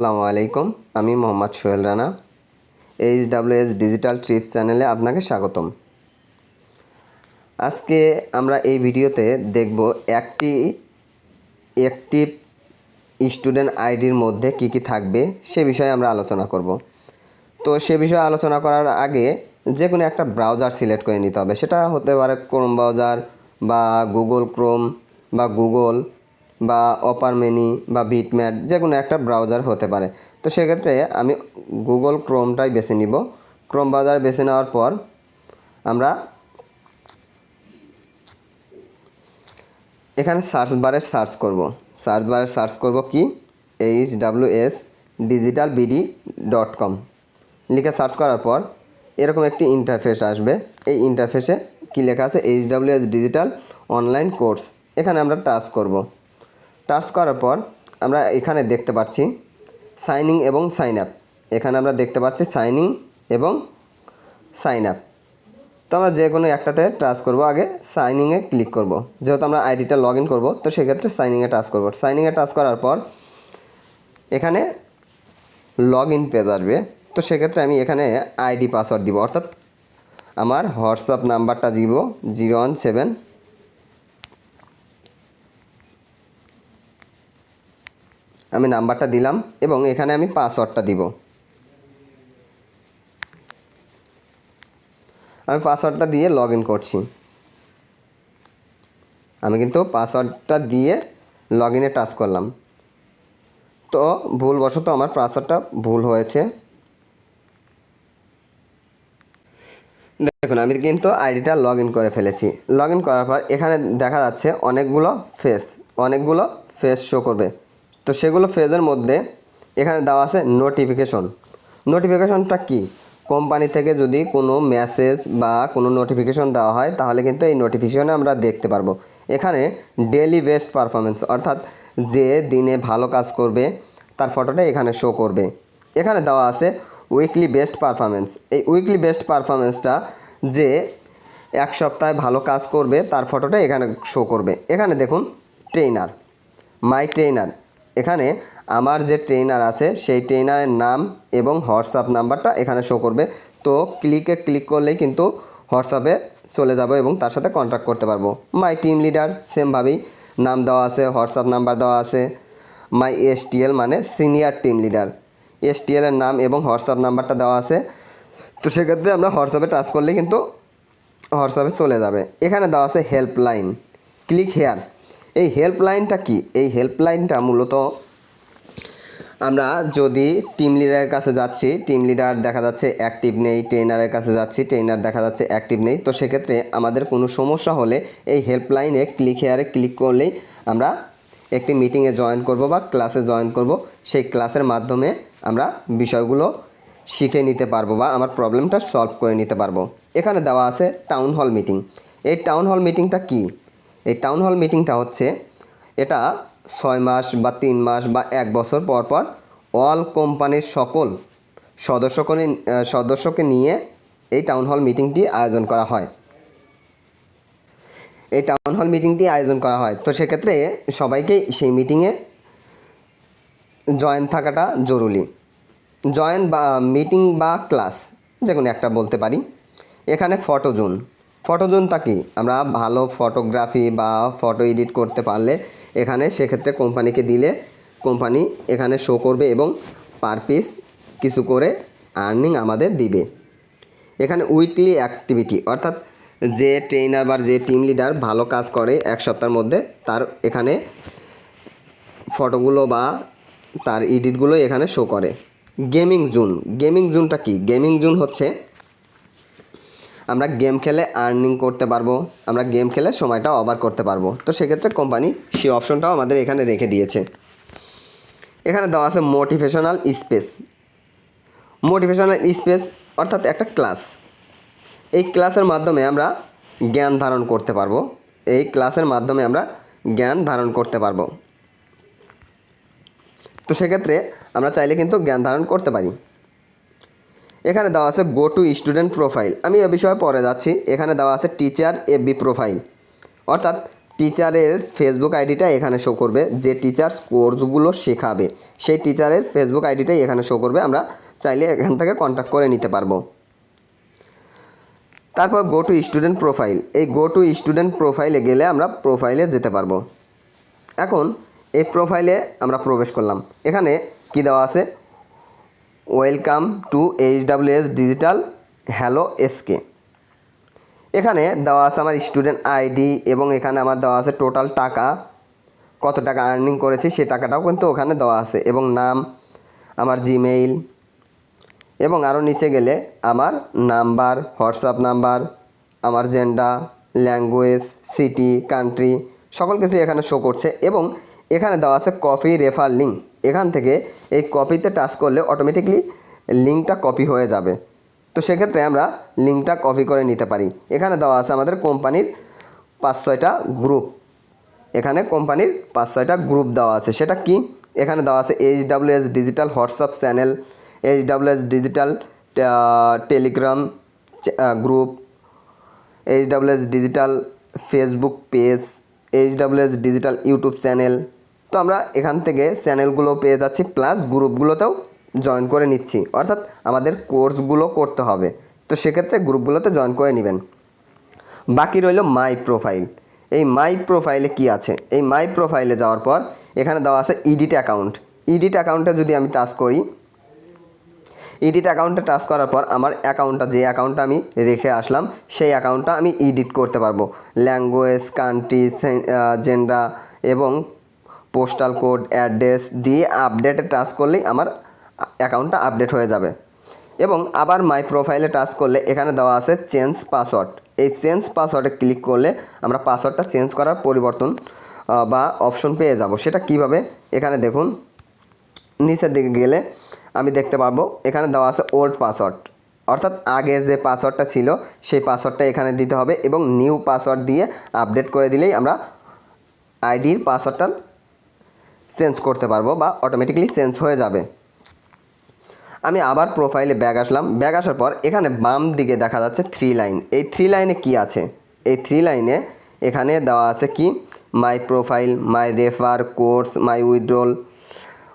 আসসালামু আলাইকুম, আমি Mohammad Sohel Rana H W S digital tips চ্যানেলে আপনাকে স্বাগতম। আজকে আমরা এই ভিডিওতে দেখব একটি অ্যাক্টিভ স্টুডেন্ট আইডির মধ্যে কি কি থাকবে সে বিষয়ে আমরা আলোচনা করব। তো সে বিষয়ে আলোচনা করার আগে যে কোনো একটা ব্রাউজার সিলেক্ট করে নিতে হবে। সেটা হতে পারে ক্রোম ব্রাউজার বা গুগল ক্রোম বা গুগল বা অপার মেনি বা বিটম্যাট যে কোনো একটা ব্রাউজার হতে পারে। তো সেক্ষেত্রে আমি গুগল ক্রোমটাই বেছে নিব। ক্রোম ব্রাউজার বেছে নেওয়ার পর আমরা এখানে সার্চ বারে সার্চ করব। সার্চ বারে সার্চ করব কি? H W S digital BD dot com লিখে সার্চ করার পর এরকম একটি ইন্টারফেস আসবে। এই ইন্টারফেসে কী লেখা আছে? H W S digital online course এখানে আমরা টাচ করব। টাচ করার পর আমরা এখানে দেখতে পাচ্ছি সাইনিং এবং সাইন আপ এখানে আমরা দেখতে পাচ্ছি সাইনিং এবং সাইন আপ তো আমরা যে কোনো একটাতে টাচ করব, আগে সাইনিংয়ে ক্লিক করব। যেহেতু আমরা আইডিটা লগ ইন করব, তো সেক্ষেত্রে সাইনিংয়ে টাচ করব। সাইনিংয়ে টাচ করার পর এখানে লগ ইন পেজ আসবে। তো সেক্ষেত্রে আমি এখানে আইডি পাসওয়ার্ড দিব, অর্থাৎ আমার হোয়াটসঅ্যাপ নাম্বারটা দিব জিরো ওয়ান সেভেন আমি নাম্বারটা দিলাম এবং এখানে আমি পাসওয়ার্ডটা দিব। আমি পাসওয়ার্ডটা দিয়ে লগ ইন করছি। আমি কিন্তু পাসওয়ার্ডটা দিয়ে লগ ইনে টাচ করলাম। তো ভুলবশত আমার পাসওয়ার্ডটা ভুল হয়েছে। দেখুন, আমি কিন্তু আইডিটা লগ ইন করে ফেলেছি। লগ ইন করার পর এখানে দেখা যাচ্ছে অনেকগুলো ফেস অনেকগুলো ফেস শো করবে। তো সেগুলো ফেজের মধ্যে এখানে দেওয়া আছে নোটিফিকেশন নোটিফিকেশনটা কি? কোম্পানি থেকে যদি কোনো মেসেজ বা কোনো নোটিফিকেশন দেওয়া হয়, তাহলে কিন্তু এই নোটিফিকেশনে আমরা দেখতে পারব। এখানে ডেলি বেস্ট পারফরমেন্স অর্থাৎ যে দিনে ভালো কাজ করবে, তার ফটোটা এখানে শো করবে। এখানে দেওয়া আছে উইকলি বেস্ট পারফরমেন্স এই উইকলি বেস্ট পারফরমেন্সটা যে এক সপ্তাহে ভালো কাজ করবে, তার ফটোটা এখানে শো করবে। এখানে দেখুন ট্রেনার মাই ট্রেনার এখানে আমার যে ট্রেনার আছে, সেই ট্রেনারের নাম এবং হোয়াটসঅ্যাপ নাম্বারটা এখানে শো করবে। তো ক্লিকে ক্লিক করলেই কিন্তু হোয়াটসঅ্যাপে চলে যাব এবং তার সাথে কন্ট্যাক্ট করতে পারব। মাই টিম লিডার সেমভাবেই নাম দেওয়া আছে, হোয়াটসঅ্যাপ নাম্বার দেওয়া আছে। মাই এসটিএল মানে সিনিয়র টিম লিডার এসটিএলের নাম এবং হোয়াটসঅ্যাপ নাম্বারটা দেওয়া আছে। তো সেক্ষেত্রে আমরা হোয়াটসঅ্যাপে টাচ করলে কিন্তু হোয়াটসঅ্যাপে চলে যাবে। এখানে দেওয়া আছে হেল্পলাইন ক্লিক হেয়ার এই হেল্পলাইনটা কি? এই হেল্পলাইনটা মূলত আমরা যদি টিম লিডারের কাছে যাচ্ছি টিম লিডার দেখা যাচ্ছে অ্যাক্টিভ নেই ট্রেনারের কাছে যাচ্ছি ট্রেনার দেখা যাচ্ছে অ্যাক্টিভ নেই, তো সেক্ষেত্রে আমাদের কোনো সমস্যা হলে এই হেল্পলাইনে ক্লিক হেয়ারে ক্লিক করলেই আমরা একটি মিটিংয়ে জয়েন করব বা ক্লাসে জয়েন করব। সেই ক্লাসের মাধ্যমে আমরা বিষয়গুলো শিখে নিতে পারব বা আমার প্রবলেমটা সলভ করে নিতে পারব। এখানে দেওয়া আছে টাউন হল মিটিং এই টাউন হল মিটিংটা কি? এই টাউন হল মিটিংটা হচ্ছে, এটা ছয় মাস বা তিন মাস বা এক বছর পর পর অল কোম্পানির সকল সদস্যকে সদস্যকে নিয়ে এই টাউন হল মিটিংটি আয়োজন করা হয়। এই টাউন হল মিটিংটি আয়োজন করা হয়। তো সেক্ষেত্রে সবাইকে সেই মিটিংয়ে জয়েন থাকাটা জরুরি। জয়েন বা মিটিং বা ক্লাস যে কোনো একটা বলতে পারি। এখানে ফটো জোন। ফটো জোনটা কি? আমরা ভালো ফটোগ্রাফি বা ফটো এডিট করতে পারলে এখানে সেক্ষেত্রে কোম্পানিকে দিলে কোম্পানি এখানে শো করবে এবং পার পিস কিছু করে আর্নিং আমাদের দিবে। এখানে উইকলি অ্যাক্টিভিটি অর্থাৎ যে ট্রেনার বা যে টিম লিডার ভালো কাজ করে এক সপ্তাহের মধ্যে, তার এখানে ফটোগুলো বা তার এডিটগুলো এখানে শো করে। গেমিং জোন গেমিং জোনটা কি? গেমিং জোন হচ্ছে আমরা গেম খেলে আর্নিং করতে পারব, আমরা গেম খেলে সময়টা ওভার করতে পারব। তো সেক্ষেত্রে কোম্পানি সেই অপশনটাও আমাদের এখানে রেখে দিয়েছে। এখানে দেওয়া আছে মোটিভেশনাল স্পেস মোটিভেশনাল স্পেস অর্থাৎ একটা ক্লাস এই ক্লাসের মাধ্যমে আমরা জ্ঞান ধারণ করতে পারব। এই ক্লাসের মাধ্যমে আমরা জ্ঞান ধারণ করতে পারব। তো সেক্ষেত্রে আমরা চাইলে কিন্তু জ্ঞান ধারণ করতে পারি। এখানে দেওয়া আছে গো টু স্টুডেন্ট প্রোফাইল আমি এ বিষয়ে পরে যাচ্ছি। এখানে দেওয়া আছে টিচার এফবি প্রোফাইল অর্থাৎ টিচারের ফেসবুক আইডিটা এখানে শো করবে, যে টিচার কোর্সগুলো শেখাবে। সেই টিচারের ফেসবুক আইডিটাই এখানে শো করবে। আমরা চাইলে এখান থেকে কন্ট্যাক্ট করে নিতে পারব। তারপর গো টু স্টুডেন্ট প্রোফাইল এই গো টু স্টুডেন্ট প্রোফাইলে গেলে আমরা প্রোফাইলে যেতে পারব। এখন এই প্রোফাইলে আমরা প্রবেশ করলাম। এখানে কি দেওয়া আছে? Welcome to H W S digital hello SK. এখানে দেওয়া আছে আমার স্টুডেন্ট আইডি এবং এখানে আমার দেওয়া আছে টোটাল টাকা, কত টাকা আর্নিং করেছি সে টাকাটাও কিন্তু ওখানে দেওয়া আছে এবং নাম, আমার জিমেইল এবং আরও নিচে গেলে আমার নাম্বার, হোয়াটসঅ্যাপ নাম্বার, আমার জেন্ডা ল্যাঙ্গুয়েজ, সিটি, কান্ট্রি, সকল কিছু এখানে শো করছে এবং এখানে দেওয়া আছে কফি রেফার লিঙ্ক। এখান থেকে এই কপিতে টাচ করলে অটোমেটিকলি লিঙ্কটা কপি হয়ে যাবে। তো সেক্ষেত্রে আমরা লিঙ্কটা কপি করে নিতে পারি। এখানে দেওয়া আছে আমাদের কোম্পানির পাঁচ ছয়টা গ্রুপ এখানে কোম্পানির পাঁচ ছয়টা গ্রুপ দেওয়া আছে। সেটা কি? এখানে দেওয়া আছে H W S digital WhatsApp channel H W S digital Telegram group H W S digital Facebook page H W S digital YouTube channel তো আমরা এখান থেকে চ্যানেলগুলো পেয়ে যাচ্ছি, প্লাস গ্রুপগুলোতেও জয়েন করে নিচ্ছি। অর্থাৎ আমাদের কোর্সগুলো করতে হবে। তো সেক্ষেত্রে গ্রুপগুলোতে জয়েন করে নেবেন। বাকি রইল মাই প্রোফাইল। এই মাই প্রোফাইলে কি আছে? এই মাই প্রোফাইলে যাওয়ার পর এখানে দেওয়া আছে ইডিট অ্যাকাউন্ট। ইডিট অ্যাকাউন্টে যদি আমি টাচ করি, ইডিট অ্যাকাউন্টে টাচ করার পর আমার অ্যাকাউন্টটা, যে অ্যাকাউন্টটা আমি রেখে আসলাম, সেই অ্যাকাউন্টটা আমি এডিট করতে পারব। ল্যাঙ্গুয়েজ, কান্ট্রি জেন্ডার এবং পোস্টাল কোড অ্যাড্রেস দিয়ে আপডেটে টাচ করলেই আমার অ্যাকাউন্টটা আপডেট হয়ে যাবে। এবং আবার মাই প্রোফাইলে টাচ করলে এখানে দেওয়া আছে চেঞ্জ পাসওয়ার্ড এই চেঞ্জ পাসওয়ার্ডে ক্লিক করলে আমরা পাসওয়ার্ডটা চেঞ্জ করার পরিবর্তন বা অপশন পেয়ে যাব। সেটা কীভাবে? এখানে দেখুন, নিচের দিকে গেলে আমি দেখতে পারব এখানে দেওয়া আছে ওল্ড পাসওয়ার্ড অর্থাৎ আগের যে পাসওয়ার্ডটা ছিল, সেই পাসওয়ার্ডটা এখানে দিতে হবে এবং নিউ পাসওয়ার্ড দিয়ে আপডেট করে দিলেই আমরা আইডির পাসওয়ার্ডটা চেঞ্জ করতে পারব বা অটোমেটিক্যালি চেঞ্জ হয়ে যাবে। আমি আবার প্রোফাইলে ব্যাগ আসলাম। ব্যাগ আসার পর এখানে বাম দিকে দেখা যাচ্ছে থ্রি লাইন এই থ্রি লাইনে কি আছে? এই থ্রি লাইনে এখানে দেওয়া আছে কি? My profile my refer course my withdrawal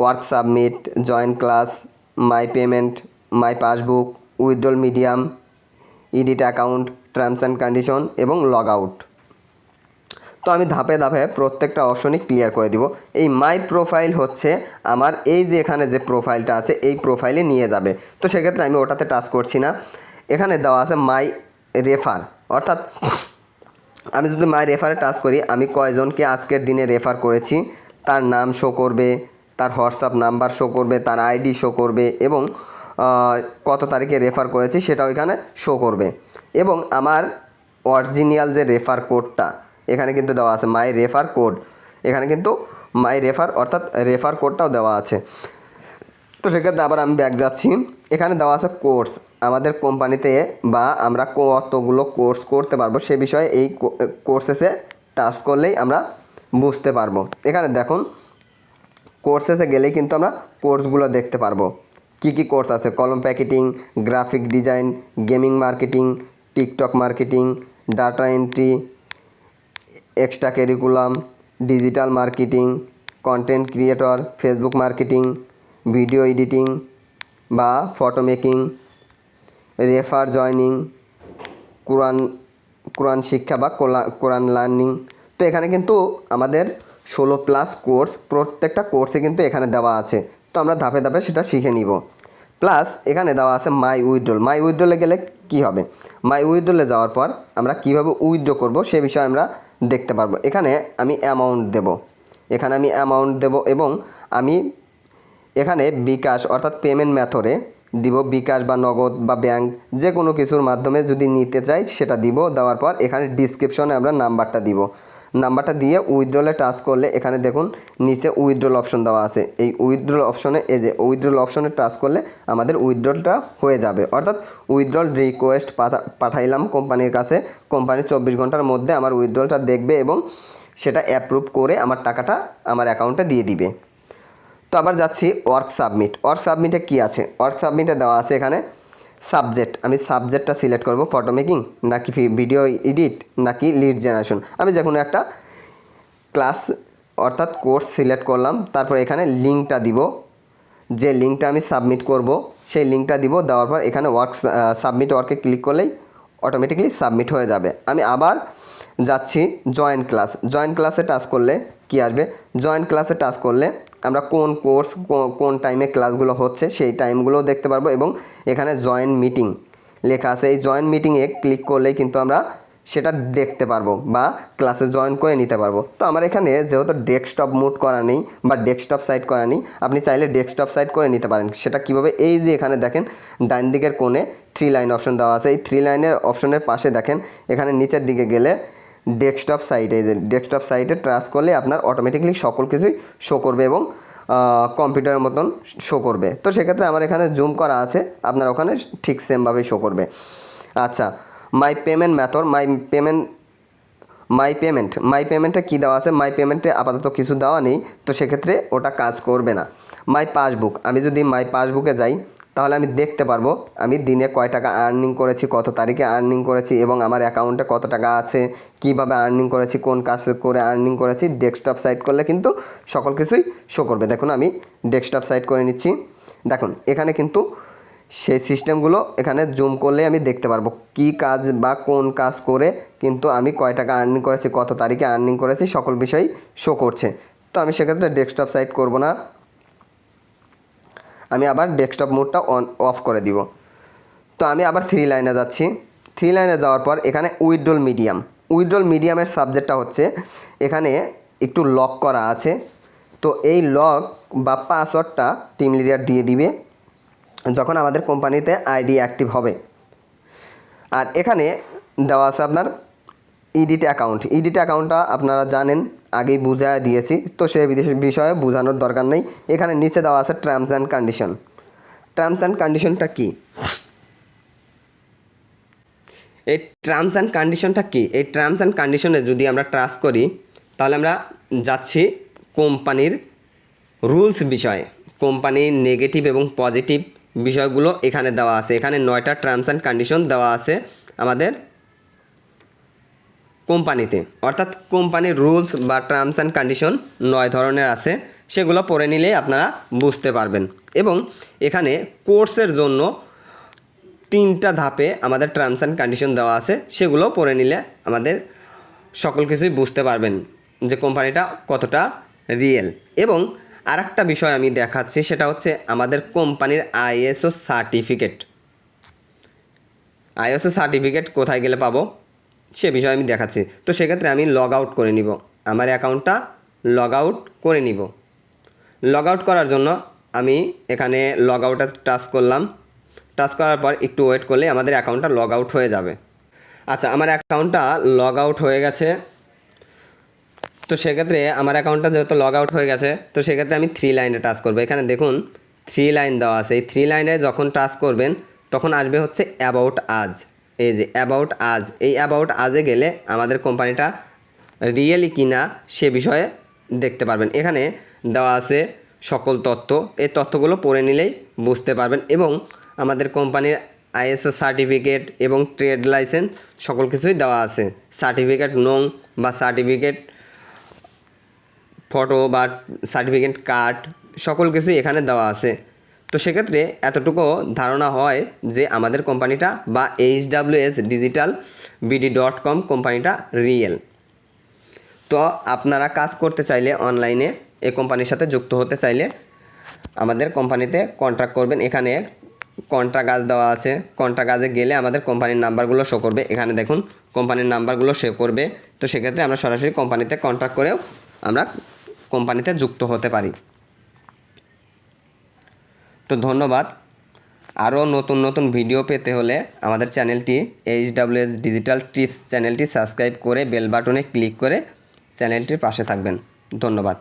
work submit join class my payment my passbook withdrawal medium edit account terms and condition এবং লগ আউট তো আমি ধাপে ধাপে প্রত্যেকটা অপশনই ক্লিয়ার করে দিব। এই মাই প্রোফাইল হচ্ছে আমার, এই যে এখানে যে প্রোফাইলটা আছে, এই প্রোফাইলে নিয়ে যাবে। তো সেক্ষেত্রে আমি ওটাতে টাচ করছি না। এখানে দেওয়া আছে মাই রেফার অর্থাৎ আমি যদি মাই রেফারে টাচ করি, আমি কয়জনকে আজকের দিনে রেফার করেছি, তার নাম শো করবে, তার হোয়াটসঅ্যাপ নাম্বার শো করবে, তার আইডি শো করবে এবং কত তারিখে রেফার করেছি সেটাও এখানে শো করবে। এবং আমার অরিজিনাল যে রেফার কোডটা এখানে কিন্তু দেওয়া আছে মাই রেফার কোড। এখানে কিন্তু মাই রেফার অর্থাৎ রেফার কোডটাও দেওয়া আছে। তো সেক্ষেত্রে আবার আমি ব্যাক যাচ্ছি। এখানে দেওয়া আছে কোর্স। আমাদের কোম্পানিতে বা আমরা কতগুলো কোর্স করতে পারব সে বিষয়ে এই কোর্সেসে টাচ করলেই আমরা বুঝতে পারব। এখানে দেখুন, কোর্সেসে গেলেই কিন্তু আমরা কোর্সগুলো দেখতে পারব। কি কি কোর্স আছে? কলম packeting, graphic design, gaming marketing, TikTok marketing, data entry extra curriculum digital marketing content creator Facebook marketing video editing বা photo making refer joining Quran Quran শিক্ষা বা কোরআন লার্নিং তো এখানে কিন্তু আমাদের ষোলো প্লাস কোর্স প্রত্যেকটা কোর্সে কিন্তু এখানে দেওয়া আছে। তো আমরা ধাপে ধাপে সেটা শিখে নিব। প্লাস এখানে দেওয়া আছে মাই উইথড্রল মাই উইথড্রলে গেলে কি হবে? মাই উইথড্রলে যাওয়ার পর আমরা কীভাবে উইথড্র করব সে বিষয়ে আমরা দেখতে পারব। এখানে আমি অ্যামাউন্ট দেব। এখানে আমি অ্যামাউন্ট দেব এবং আমি এখানে বিকাশ অর্থাৎ পেমেন্ট মেথডে দিব বিকাশ বা নগদ বা ব্যাংক যে কোনো কিছুর মাধ্যমে যদি নিতে চাই সেটা দিব। দেওয়ার পর এখানে ডিসক্রিপশনে আমরা নাম্বারটা দিব। নাম্বারটা দিয়ে উইথড্রলে টাচ করলে এখানে দেখুন নিচে উইথড্রল অপশন দেওয়া আছে। এই উইথড্রল অপশনে এই যে উইথড্রল অপশনে টাচ করলে আমাদের উইথড্রলটা হয়ে যাবে। অর্থাৎ উইথড্রল রিকোয়েস্ট পাঠাইলাম কোম্পানির কাছে। কোম্পানি চব্বিশ ঘণ্টার মধ্যে আমার উইথড্রলটা দেখবে এবং সেটা অ্যাপ্রুভ করে আমার টাকাটা আমার অ্যাকাউন্টে দিয়ে দিবে। তো আবার যাচ্ছি ওয়ার্ক সাবমিট ওয়ার্ক সাবমিটে কী আছে? ওয়ার্ক সাবমিটে দেওয়া আছে এখানে সাবজেক্ট, আমি সাবজেক্টটা সিলেক্ট করব ফটো মেকিং নাকি ভিডিও এডিট নাকি লিড জেনারেশন আমি যে কোনো একটা ক্লাস অর্থাৎ কোর্স সিলেক্ট করলাম, তারপর এখানে লিঙ্কটা দিব। যে লিঙ্কটা আমি সাবমিট করব, সেই লিঙ্কটা দিব, দেওয়ার পর এখানে ওয়ার্ক সাবমিট ওয়ার্কে ক্লিক করলেই অটোমেটিকলি সাবমিট হয়ে যাবে। আমি আবার যাচ্ছি জয়েন্ট ক্লাস জয়েন্ট ক্লাসে টাচ করলে কি আসবে? জয়েন্ট ক্লাসে টাচ করলে আমরা কোন কোর্স কোন টাইমে ক্লাসগুলো হচ্ছে সেই টাইমগুলোও দেখতে পারব এবং এখানে জয়েন্ট মিটিং লেখা আছে। এই জয়েন মিটিংয়ে ক্লিক করলেই কিন্তু আমরা সেটা দেখতে পারব বা ক্লাসে জয়েন করে নিতে পারব। তো আমার এখানে যেহেতু ডেস্কটপ মুড করা নেই বা ডেস্কটপ সাইট করা নেই, আপনি চাইলে ডেস্কটপ সাইট করে নিতে পারেন। সেটা কীভাবে? এই যে এখানে দেখেন, ডান দিকের কোণে থ্রি লাইন অপশন দেওয়া আছে। এই থ্রি লাইনের অপশনের পাশে দেখেন, এখানে নিচের দিকে গেলে ডেস্কটপ সাইটে, যে ডেস্কটপ সাইটে ট্রাস করলে আপনার অটোমেটিকলি সকল কিছুই শো করবে এবং কম্পিউটারের মতন শো করবে। তো সেক্ষেত্রে আমার এখানে জুম করা আছে, আপনার ওখানে ঠিক সেমভাবেই শো করবে। আচ্ছা my payment method my payment my payment my পেমেন্টে কী দেওয়া আছে? মাই পেমেন্টে আপাতত কিছু দেওয়া নেই, তো সেক্ষেত্রে ওটা কাজ করবে না। মাই পাসবুক আমি যদি মাই পাসবুকে যাই তাহলে আমি দেখতে পারব। আমি দিনে কয় টাকা আর্নিং করেছি, কত তারিখে আর্নিং করেছি এবং আমার অ্যাকাউন্টে কত টাকা আছে, কীভাবে আর্নিং করেছি, কোন কাজ করে আর্নিং করেছি ডেস্কটপ সাইট করলে কিন্তু সকল কিছুই শো করবে। দেখুন, আমি ডেস্কটপ সাইট করে নিচ্ছি। দেখুন, এখানে কিন্তু সেই সিস্টেমগুলো এখানে জুম করলে আমি দেখতে পারব কি কাজ বা কোন কাজ করে কিন্তু আমি কয় টাকা আর্নিং করেছি, কত তারিখে আর্নিং করেছি, সকল বিষয়ই শো করছে। তো আমি সেক্ষেত্রে ডেস্কটপ সাইট করব না। আমি আবার ডেস্কটপ মোডটা অন অফ করে দিব। তো আমি আবার থ্রি লাইনে যাচ্ছি। থ্রি লাইনে যাওয়ার পর এখানে উইথড্রল মিডিয়াম উইথড্রল মিডিয়ামের সাবজেক্টটা হচ্ছে এখানে একটু লক করা আছে। তো এই লক বা পাসওয়ার্ডটা টিম লিডার দিয়ে দিবে যখন আমাদের কোম্পানিতে আইডি অ্যাক্টিভ হবে। আর এখানে দেওয়া আছে আপনার ইডিট অ্যাকাউন্ট ইডিট অ্যাকাউন্টটা আপনারা জানেন আগেই বুঝা দিয়েছি, তো সে বিষয়ে বোঝানোর দরকার নেই। এখানে নিচে দেওয়া আছে terms and condition terms and কন্ডিশনটা কী? এই টার্মস অ্যান্ড কন্ডিশনটা কী? এই টার্মস অ্যান্ড কন্ডিশনে যদি আমরা ট্রাস্ট করি, তাহলে আমরা যাচ্ছি কোম্পানির রুলস বিষয়ে। কোম্পানির নেগেটিভ এবং পজিটিভ বিষয়গুলো এখানে দেওয়া আছে। এখানে নয়টা টার্মস অ্যান্ড কন্ডিশন দেওয়া আছে আমাদের। কোম্পানিতে। অর্থাৎ কোম্পানির রুলস বা টার্মস অ্যান্ড কন্ডিশন নয় ধরনের আছে, সেগুলো পড়ে নিলেই আপনারা বুঝতে পারবেন। এবং এখানে কোর্সের জন্য তিনটা ধাপে আমাদের টার্মস অ্যান্ড কন্ডিশন দেওয়া আছে, সেগুলো পড়ে নিলে আমাদের সকল কিছুই বুঝতে পারবেন যে কোম্পানিটা কতটা রিয়েল। এবং আরেকটা বিষয় আমি দেখাচ্ছি, সেটা হচ্ছে আমাদের কোম্পানির আইএসও সার্টিফিকেট। আইএসও সার্টিফিকেট কোথায় গেলে পাবো? সে বিষয়ে আমি দেখাচ্ছি। তো সেক্ষেত্রে আমি লগ আউট করে নিব। আমার অ্যাকাউন্টটা লগ আউট করে নিব। লগ আউট করার জন্য আমি এখানে লগ আউটে টাচ করলাম। টাচ করার পর একটু ওয়েট করলে আমাদের অ্যাকাউন্টটা লগ আউট হয়ে যাবে। আচ্ছা আমার অ্যাকাউন্টটা লগ আউট হয়ে গেছে। তো সেক্ষেত্রে আমার অ্যাকাউন্টটা যেহেতু লগ আউট হয়ে গেছে, তো সেক্ষেত্রে আমি থ্রি লাইনে টাচ করব। এখানে দেখুন থ্রি লাইন দেওয়া আছে। এই থ্রি লাইনে যখন টাচ করবেন, তখন আসবে হচ্ছে অ্যাবাউট আজ। এই যে অ্যাবাউট আজ এই অ্যাবাউট আজে গেলে আমাদের কোম্পানিটা রিয়েলি কিনা সে বিষয়ে দেখতে পারবেন। এখানে দেওয়া আছে সকল তথ্য। এই তথ্যগুলো পড়ে নিলেই বুঝতে পারবেন এবং আমাদের কোম্পানির আইএসও সার্টিফিকেট এবং ট্রেড লাইসেন্স সকল কিছুই দেওয়া আছে। সার্টিফিকেট নং বা সার্টিফিকেট ফটো বা সার্টিফিকেট কার্ড সকল কিছুই এখানে দেওয়া আছে। তো সেক্ষেত্রে এতটুকু ধারণা হয় যে আমাদের কোম্পানিটা বা H W S digital BD dot com কোম্পানিটা রিয়েল। তো আপনারা কাজ করতে চাইলে অনলাইনে এই কোম্পানির সাথে যুক্ত হতে চাইলে আমাদের কোম্পানিতে কন্ট্রাক্ট করবেন। এখানে কন্ট্রা কাজ দেওয়া আছে। কন্ট্রা কাজে গেলে আমাদের কোম্পানির নাম্বারগুলো শো করবে। এখানে দেখুন, কোম্পানির নাম্বারগুলো শো করবে। তো সেক্ষেত্রে আমরা সরাসরি কোম্পানিতে কন্ট্রাক্ট করেও আমরা কোম্পানিতে যুক্ত হতে পারি। তো ধন্যবাদ। আরও নতুন নতুন ভিডিও পেতে হলে আমাদের চ্যানেলটি H W S digital tips চ্যানেলটি সাবস্ক্রাইব করে বেল বাটনে ক্লিক করে চ্যানেলটির পাশে থাকবেন। ধন্যবাদ।